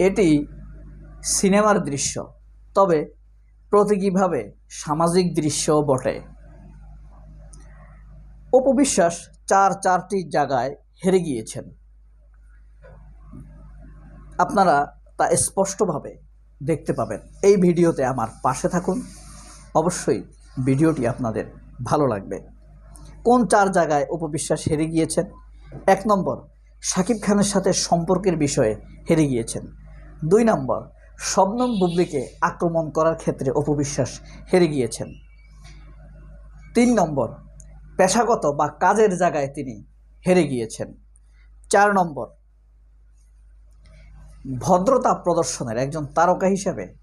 এটি সিনেমার দৃশ্য, তবে প্রতীকীভাবে সামাজিক দৃশ্য বটে। অপবিশ্বাস চার চারটি জায়গায় হেরে গিয়েছেন। আপনারা তা স্পষ্টভাবে দেখতে পাবেন। এই ভিডিওতে আমার পাশে থাকুন। অবশ্যই ভিডিওটি আপনাদের ভালো লাগবে। কোন চার জায়গায় উপবিশ্বাস হেরে গিয়েছেন? এক নম্বর, শাকিব খানের সাথে সম্পর্কের বিষয়ে হেরে গিয়েছেন। দুই নম্বর, শবনম বুবলিকে আক্রমণ করার ক্ষেত্রে অপবিশ্বাস হেরে গিয়েছেন। তিন নম্বর, পেশাগত বা কাজের জায়গায় তিনি হেরে গিয়েছেন। চার নম্বর, ভদ্রতা প্রদর্শনের একজন তারকা হিসাবে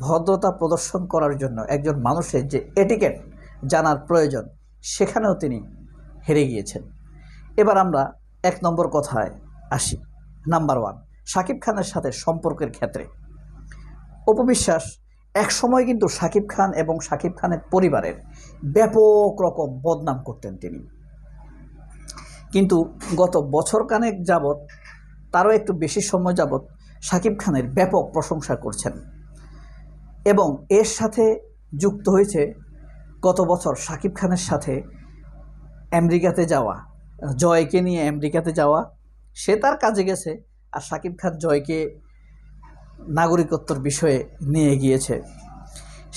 ভদ্রতা প্রদর্শন করার জন্য একজন মানুষের যে এটিকেট জানার প্রয়োজন, সেখানেও তিনি হেরে গিয়েছেন। এবার আমরা এক নম্বর কথায় আসি। নাম্বার ওয়ান শাকিব খানের সাথে সম্পর্কের ক্ষেত্রে। অপবিশ্বাস এক সময় কিন্তু শাকিব খান এবং শাকিব খানের পরিবারের ব্যাপক রকম বদনাম করতেন তিনি। কিন্তু গত বছর কানেক যাবৎ, তারও একটু বেশি সময় যাবৎ শাকিব খানের ব্যাপক প্রশংসা করছেন। এবং এর সাথে যুক্ত হয়েছে গত বছর শাকিব খানের সাথে আমেরিকাতে যাওয়া, জয়কে নিয়ে আমেরিকাতে যাওয়া, সে তার কাজে গেছে আর সাকিব খান জয়কে নাগরিকত্বর বিষয়ে নিয়ে গিয়েছে।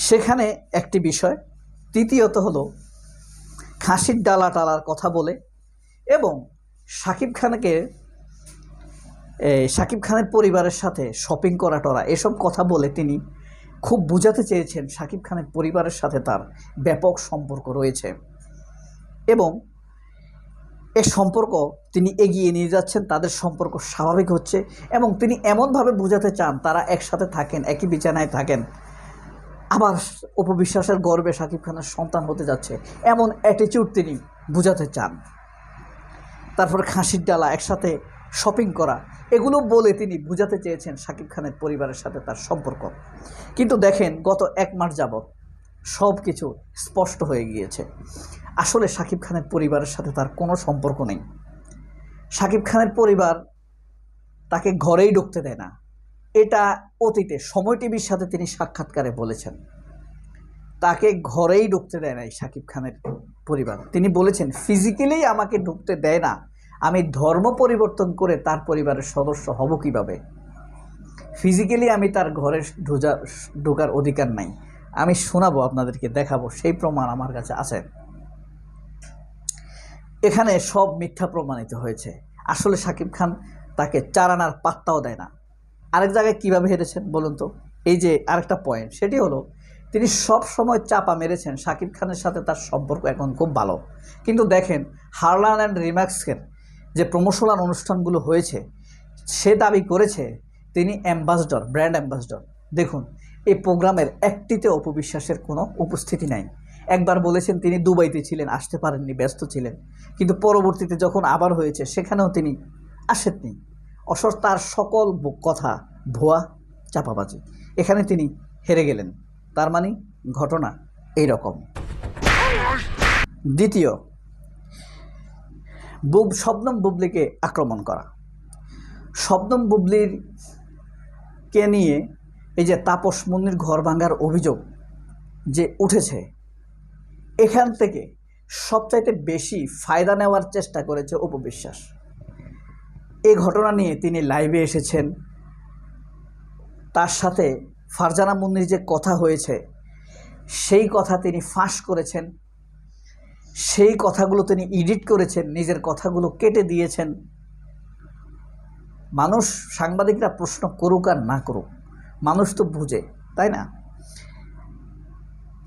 সেখানে একটি বিষয়, তৃতীয়ত হলো খাসির ডালা টালার কথা বলে এবং শাকিব খানকে শাকিব খানের পরিবারের সাথে শপিং করা টরা, এসব কথা বলে তিনি খুব বোঝাতে চেয়েছেন শাকিব খানের পরিবারের সাথে তার ব্যাপক সম্পর্ক রয়েছে। এবং এ সম্পর্ক তিনি এগিয়ে নিয়ে যাচ্ছেন, তাদের সম্পর্ক স্বাভাবিক হচ্ছে এবং তিনি এমনভাবে বোঝাতে চান, তারা একসাথে থাকেন, একই বিছানায় থাকেন। আবার উপবিশ্বাসের গর্বে শাকিব খানের সন্তান হতে যাচ্ছে, এমন অ্যাটিটিউড তিনি বোঝাতে চান। তারপরে খাসির ডালা একসাথে শপিং করা, এগুলো বলে তিনি বোঝাতে চেয়েছেন শাকিব খানের পরিবারের সাথে তার সম্পর্ক। কিন্তু দেখেন, গত এক মাস যাবৎ সব কিছু স্পষ্ট হয়ে গিয়েছে। আসলে শাকিব খানের পরিবারের সাথে তার কোনো সম্পর্ক নেই। শাকিব খানের পরিবার তাকে ঘরেই ঢুকতে দেয় না। এটা অতীতে সময় টিভির সাথে তিনি সাক্ষাৎকারে বলেছেন। তাকে ঘরেই ঢুকতে দেয় নাই শাকিব খানের পরিবার। তিনি বলেছেন ফিজিক্যালি আমাকে ঢুকতে দেয় না। আমি ধর্ম পরিবর্তন করে তার পরিবারের সদস্য হব কীভাবে? ফিজিক্যালি আমি তার ঘরে ঢোজা ঢোকার অধিকার নাই। আমি শোনাবো, আপনাদেরকে দেখাবো, সেই প্রমাণ আমার কাছে আছে। এখানে সব মিথ্যা প্রমাণিত হয়েছে। আসলে শাকিব খান তাকে চারানার পাত্তাও দেয় না। আরেক জায়গায় কীভাবে হেরেছেন বলুন তো? এই যে আরেকটা পয়েন্ট সেটি হলো তিনি সব সময় চাপা মেরেছেন শাকিব খানের সাথে তার সম্পর্ক এখন খুব ভালো। কিন্তু দেখেন, হারলান অ্যান্ড রিম্যাক্সের যে প্রমোশনাল অনুষ্ঠানগুলো হয়েছে, সে দাবি করেছে তিনি অ্যাম্বাসডর ব্র্যান্ড অ্যাম্বাসডর দেখুন, এই প্রোগ্রামের একটিতে অপবিশ্বাসের কোনো উপস্থিতি নাই। একবার বলেছেন তিনি দুবাইতে ছিলেন, আসতে পারেননি, ব্যস্ত ছিলেন। কিন্তু পরবর্তীতে যখন আবার হয়েছে, সেখানেও তিনি আসেননি। অসর তার সকল কথা ভুয়া চাপাবাজি। এখানে তিনি হেরে গেলেন। তার মানে ঘটনা এই রকম দ্বিতীয়, বুব, শবনম বুবলিকে আক্রমণ করা। শবনম বুবলির কে নিয়ে এই যে তাপস মুন্নির ঘর ভাঙার অভিযোগ যে উঠেছে এখান থেকে সবচাইতে বেশি ফায়দা নেওয়ার চেষ্টা করেছে উপবিশ্বাস এই ঘটনা নিয়ে তিনি লাইভে এসেছেন। তার সাথে ফারজানা মুন্নির যে কথা হয়েছে, সেই কথা তিনি ফাঁস করেছেন। সেই কথাগুলো তিনি এডিট করেছেন, নিজের কথাগুলো কেটে দিয়েছেন। মানুষ সাংবাদিকরা প্রশ্ন করুক আর না করুক, মানুষ তো বুঝে, তাই না?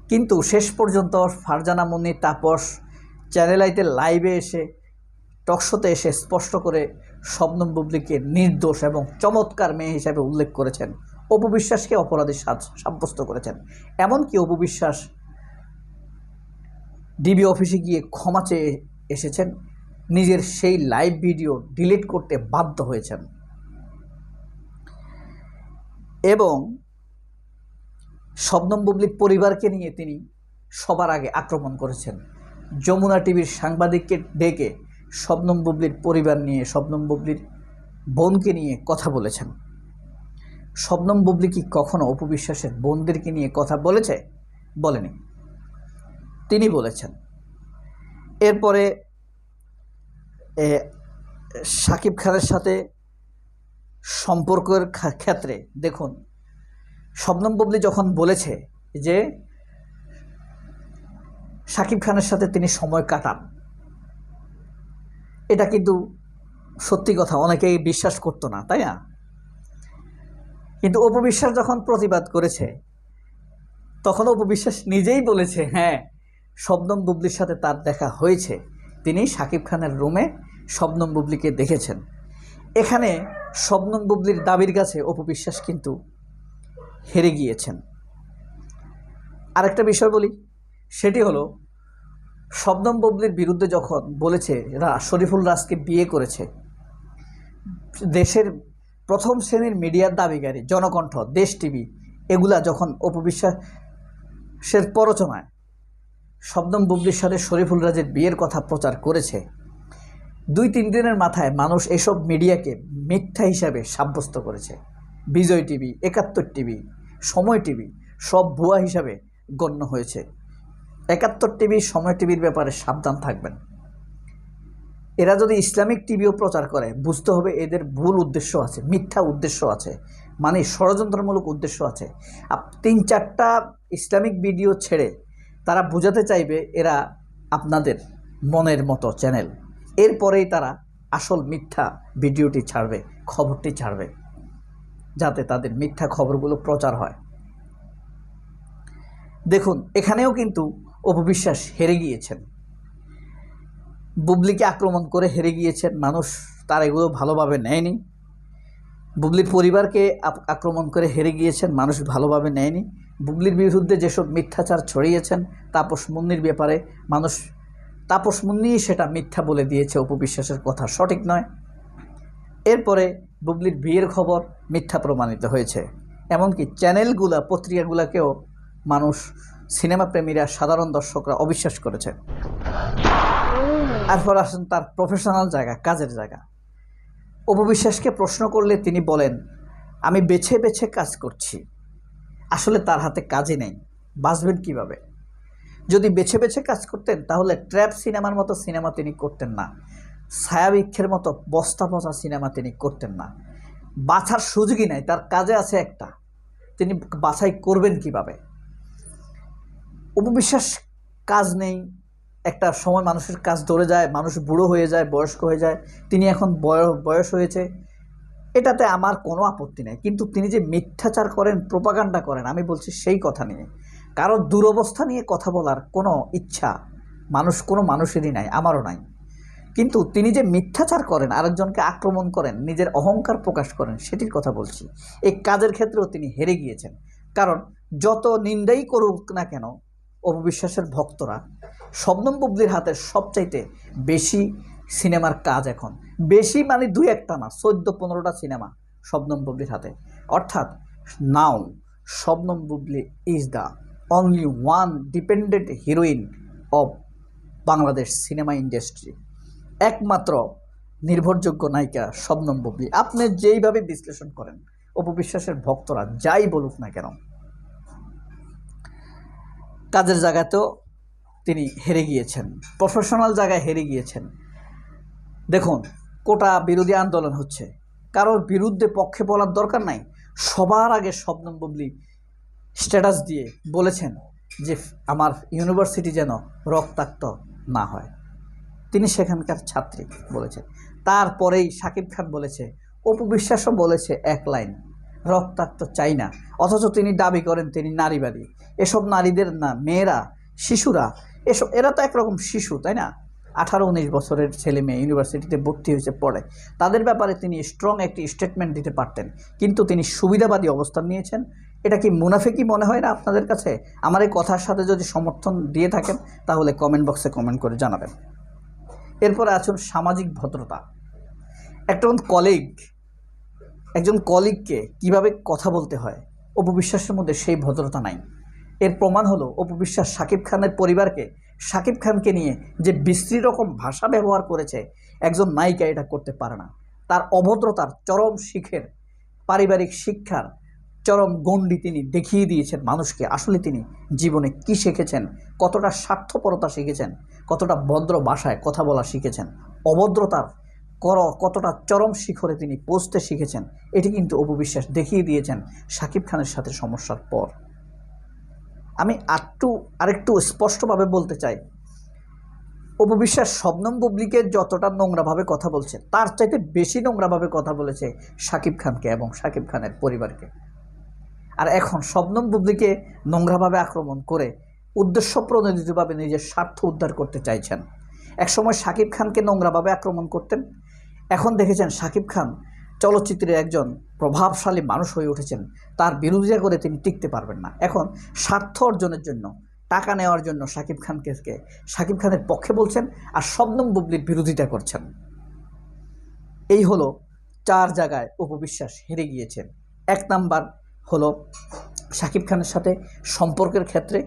কিন্তু শেষ পর্যন্ত ফারজানা মুন্নি তাপস চ্যানেল আইতে লাইভে এসে টকশোতে এসে স্পষ্ট করে শবনম বুবলিকে নির্দোষ এবং চমৎকার মেয়ে হিসাবে উল্লেখ করেছেন। অপবিশ্বাসকে অপরাধী সাব্যস্ত করেছেন। এমনকি অপবিশ্বাস ডিবি অফিসে গিয়ে ক্ষমা চেয়ে এসেছেন। নিজের সেই লাইভ ভিডিও ডিলিট করতে বাধ্য হয়েছেন। এবং শবনম বুবলির পরিবারকে নিয়ে তিনি সবার আগে আক্রমণ করেছেন। যমুনা টিভির সাংবাদিককে ডেকে শবনম বুবলির পরিবার নিয়ে শবনম বুবলির বোনকে নিয়ে কথা বলেছেন। শবনম বুবলি কি কখনো অপবিশ্বাসের বোনদেরকে নিয়ে কথা বলেছে? বলেনি। তিনি বলেছেন এরপরে এ, শাকিব খানের সাথে সম্পর্কের ক্ষেত্রে দেখুন শবনম বুবলি যখন বলেছে যে শাকিব খানের সাথে তিনি সময় কাটান। এটা কিন্তু সত্যি কথা, অনেকেই বিশ্বাস করতো না, তাই না? কিন্তু অপবিশ্বাস যখন প্রতিবাদ করেছে, তখন অপবিশ্বাস নিজেই বলেছে হ্যাঁ শবনম বুবলির সাথে তার দেখা হয়েছে। তিনি শাকিব খানের রুমে শবনম বুবলিকে দেখেছেন। এখানে শবনম বুবলির দাবির কাছে অপবিশ্বাস কিন্তু হেরে গিয়েছেন। আরেকটা বিষয় বলি, সেটি হলো, শবনম বুবলির বিরুদ্ধে যখন বলেছে শরীফুল রাজকে বিয়ে করেছে। দেশের প্রথম শ্রেণির মিডিয়ার দাবিকারী, জনকণ্ঠ, দেশ টিভি, এগুলা যখন অপবিশ্বাসের প্ররোচনায় শবনম বুবলির সাথে শরীফুল রাজের বিয়ের কথা প্রচার করেছে, দুই তিন দিনের মাথায় মানুষ এসব মিডিয়াকে মিথ্যা হিসাবে সাব্যস্ত করেছে। Bijoy TV, Ekattor TV, Somoy TV সব ভুয়া হিসাবে গণ্য হয়েছে। একাত্তর টিভি, সময় টিভির ব্যাপারে সাবধান থাকবেন। এরা যদি ইসলামিক টিভিও প্রচার করে, বুঝতে হবে এদের ভুল উদ্দেশ্য আছে, মিথ্যা উদ্দেশ্য আছে মানে ষড়যন্ত্রমূলক উদ্দেশ্য আছে। তিন চারটা ইসলামিক ভিডিও ছেড়ে তারা বোঝাতে চাইবে এরা আপনাদের মনের মতো চ্যানেল। এরপরেই তারা আসল মিথ্যা ভিডিওটি ছাড়বে, খবরটি ছাড়বে। যাতে তাদের মিথ্যা খবরগুলো প্রচার হয়। দেখুন, এখানেও কিন্তু অপবিশ্বাস হেরে গিয়েছেন। বুবলিকে আক্রমণ করে হেরে গিয়েছেন মানুষ, তার এগুলো ভালোভাবে নেয়নি। বুবলির পরিবারকে আক্রমণ করে হেরে গিয়েছেন মানুষ ভালোভাবে নেয়নি। বুবলির বিরুদ্ধে যেসব মিথ্যাচার ছড়িয়েছেন, তাপস মুন্নির ব্যাপারে মানুষ তাপস মুন্নিই সেটা মিথ্যা বলে দিয়েছে, অপবিশ্বাসের কথা সঠিক নয়। এরপরে বুবলির বিয়ের খবর মিথ্যা প্রমাণিত হয়েছে। এমনকি চ্যানেলগুলা, পত্রিকাগুলোকেও মানুষ, সিনেমা প্রেমীরা, সাধারণ দর্শকরা অবিশ্বাস করেছে। এরপর আসেন তার প্রফেশনাল জায়গা, কাজের জায়গা। অপবিশ্বাসকে প্রশ্ন করলে তিনি বলেন, আমি বেছে বেছে কাজ করছি। আসলে তার হাতে কাজই নেই। বাঁচবেন কীভাবে? যদি বেছে বেছে কাজ করতেন, তাহলে ট্র্যাপ সিনেমার মতো সিনেমা তিনি করতেন না। ছায়াবৃক্ষের মতো বস্তা পচা সিনেমা তিনি করতেন না। বাছার সুযোগই নাই, তার কাজে আছে একটা। তিনি বাছাই করবেন কীভাবে? উপবিশ্বাস কাজ নেই, একটা সময় মানুষের কাজ ধরে যায়, মানুষ বুড়ো হয়ে যায়, বয়স্ক হয়ে যায়, তিনি এখন বয়- বয়স হয়েছে। এটাতে আমার কোনো আপত্তি নেই, কিন্তু তিনি যে মিথ্যাচার করেন, প্রোপাগান্ডা করেন, আমি বলছি সেই কথা নিয়ে। কারও দুরবস্থা নিয়ে কথা বলার কোনো ইচ্ছা মানুষ, কোনো মানুষেরই নাই, আমারও নাই। কিন্তু তিনি যে মিথ্যাচার করেন, আরেকজনকে আক্রমণ করেন, নিজের অহংকার প্রকাশ করেন, সেটির কথা বলছি। এই কাজের ক্ষেত্রেও তিনি হেরে গিয়েছেন। কারণ যত নিন্দাই করুক না কেন অপবিশ্বাসের ভক্তরা শবনম বুবলির হাতে সবচাইতে বেশি সিনেমার কাজ এখন। বেশি মানে দুই একটা না, চোদ্দ, পনেরোটা সিনেমা শবনম বুবলির হাতে। অর্থাৎ now Shabnam Bubly is the only one dependent heroine of Bangladesh cinema industry. একমাত্র নির্ভরযোগ্য নায়িকা শবনম বুবলি আপনি যেইভাবে বিশ্লেষণ করেন অপবিশ্বাসের ভক্তরা যাই বলুক না কেন, কাজের জায়গাতেও তিনি হেরে গিয়েছেন প্রফেশনাল জায়গায় হেরে গিয়েছেন। দেখুন, কোটা বিরোধী আন্দোলন হচ্ছে, কারোর বিরুদ্ধে পক্ষে বলার দরকার নাই। সবার আগে শবনম বুবলি স্ট্যাটাস দিয়ে বলেছেন যে, আমার ইউনিভার্সিটি যেন রক্তাক্ত না হয়। তিনি সেখানকার ছাত্রী বলেছেন। তারপরেই সাকিব খান বলেছে, অপু বিশ্বাসও বলেছে এক লাইন, রক্তাক্ত চাই না অথচ তিনি দাবি করেন তিনি নারীবাদী। এসব নারীদের না, মেয়েরা, শিশুরা, এসব, এরা তো একরকম শিশু, তাই না? আঠারো, উনিশ বছরের ছেলে মেয়ে ইউনিভার্সিটিতে ভর্তি হয়েছে পড়ে তাদের ব্যাপারে তিনি স্ট্রং একটি স্টেটমেন্ট দিতে পারতেন। কিন্তু তিনি সুবিধাবাদী অবস্থান নিয়েছেন। এটা কি মুনাফিকি মনে হয় না আপনাদের কাছে? আমার এই কথার সাথে যদি সমর্থন দিয়ে থাকেন, তাহলে কমেন্ট বক্সে কমেন্ট করে জানাবেন। এরপরে আছেন সামাজিক ভদ্রতা। একটা কলিগ একজন কলিগকে কীভাবে কথা বলতে হয় অপবিশ্বাসের মধ্যে সেই ভদ্রতা নাই। এর প্রমাণ হলো অপবিশ্বাস সাকিব খানের পরিবারকে, সাকিব খানকে নিয়ে যে বিশ্রী রকম ভাষা ব্যবহার করেছে, একজন নায়িকা এটা করতে পারে না। তার অভদ্রতার চরম শিখের, পারিবারিক শিক্ষার চরম গণ্ডি তিনি দেখিয়ে দিয়েছেন মানুষকে। আসলে তিনি জীবনে কি শিখেছেন, কতটা স্বার্থপরতা শিখেছেন কতটা ভদ্র ভাষায় কথা বলা শিখেছেন, অভদ্রতার কর কতটা চরম শিখরে তিনি পৌঁছতে শিখেছেন, এটি কিন্তু অপবিশ্বাস দেখিয়ে দিয়েছেন শাকিব খানের সাথে সমস্যার পর। আমি আরটু আরেকটু স্পষ্টভাবে বলতে চাই অপবিশ্বাস শবনম বুবলিকে যতটা নোংরাভাবে কথা বলছে, তার চাইতে বেশি নোংরাভাবে কথা বলেছে শাকিব খানকে এবং শাকিব খানের পরিবারকে। আর এখন শবনম বুবলিকে নোংরাভাবে আক্রমণ করে উদ্দেশ্য প্রণোদিতভাবে নিজের স্বার্থ উদ্ধার করতে চাইছেন। একসময় শাকিব খানকে নোংরাভাবে আক্রমণ করতেন। এখন দেখেছেন শাকিব খান চলচ্চিত্রের একজন প্রভাবশালী মানুষ হয়ে উঠেছেন। তার বিরোধিতা করে তিনি টিকতে পারবেন না। এখন স্বার্থ অর্জনের জন্য, টাকা নেওয়ার জন্য শাকিব খানকে শাকিব খানের পক্ষে বলছেন আর শবনম বুবলির বিরোধিতা করছেন। এই হলো চার জায়গায় উপবিশ্বাস হেরে গিয়েছেন এক নাম্বার হলো শাকিব খানের সাথে সম্পর্কের ক্ষেত্রে।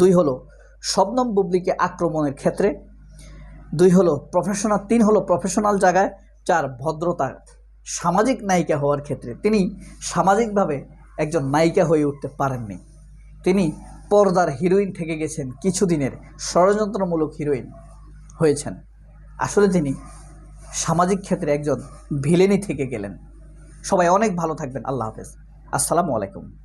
দুই হলো শবনম বুবলিকে আক্রমণের ক্ষেত্রে। দুই হলো প্রফেশনাল তিন হলো প্রফেশনাল জায়গায় চার ভদ্রতা সামাজিক নায়িকা হওয়ার ক্ষেত্রে। তিনি সামাজিকভাবে একজন নায়িকা হয়ে উঠতে পারেননি। তিনি পর্দার হিরোইন থেকে গেছেন, কিছুদিনের ষড়যন্ত্রমূলক হিরোইন হয়েছেন। আসলে তিনি সামাজিক ক্ষেত্রে একজন ভিলেনি থেকে গেলেন। সবাই অনেক ভালো থাকবেন, আল্লাহ হাফেজ। আসসালামু আলাইকুম।